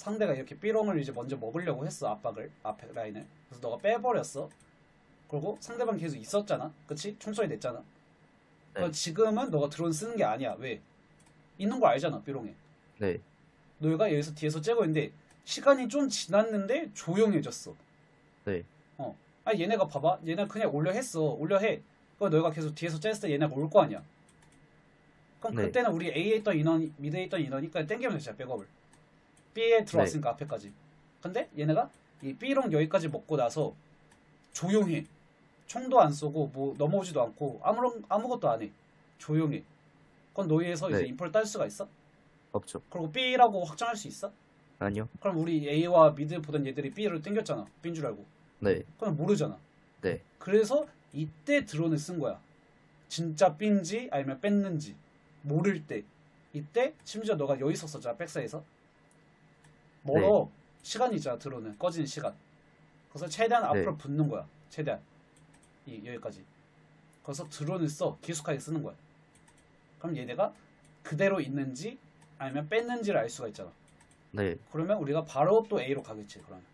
상대가 이렇게 삐롱을 이제 먼저 먹으려고 했어 압박을 앞에 라인을. 그래서 너가 빼버렸어. 그리고 상대방 계속 있었잖아. 그치? 총소리 냈잖아. 그럼 지금은 너가 드론 쓰는 게 아니야. 왜? 있는 거 알잖아 삐롱에. 네. 너가 여기서 뒤에서 째고 있는데 시간이 좀 지났는데 조용해졌어. 네. 어. 아 얘네가 봐봐. 얘네 그냥 올려 했어. 올려 해. 그거 너가 계속 뒤에서 쬐을 때 얘네가 올 거 아니야. 그럼 네. 그때는 우리 A에 있던 인원 미드에 있던 인원이 그냥 땡기면 되잖아 백업을 B에 들어왔으니까 앞에까지 근데 얘네가 이 B롱 여기까지 먹고 나서 조용해 총도 안 쏘고 뭐 넘어오지도 않고 아무런 아무것도 안 해 조용해 그건 너희에서 이제 네. 인포를 딸 수가 있어? 없죠. 그리고 B라고 확정할 수 있어? 아니요. 그럼 우리 A와 미드 보던 얘들이 B를 땡겼잖아 B인 줄 알고 네. 그럼 모르잖아 네. 그래서 이때 드론을 쓴 거야. 진짜 삔지 아니면 뺐는지 모를 때 이때 심지어 너가 여기 있었었잖아 백사에서 멀어 시간이 있잖아 드론은 꺼지는 시간. 그래서 최대한 앞으로 붙는 거야. 최대한. 이 여기까지. 그래서 드론을 써. 기숙하게 쓰는 거야. 그럼 얘네가 그대로 있는지 아니면 뺐는지를 알 수가 있잖아. 네. 그러면 우리가 바로 또 A로 가겠지 그러면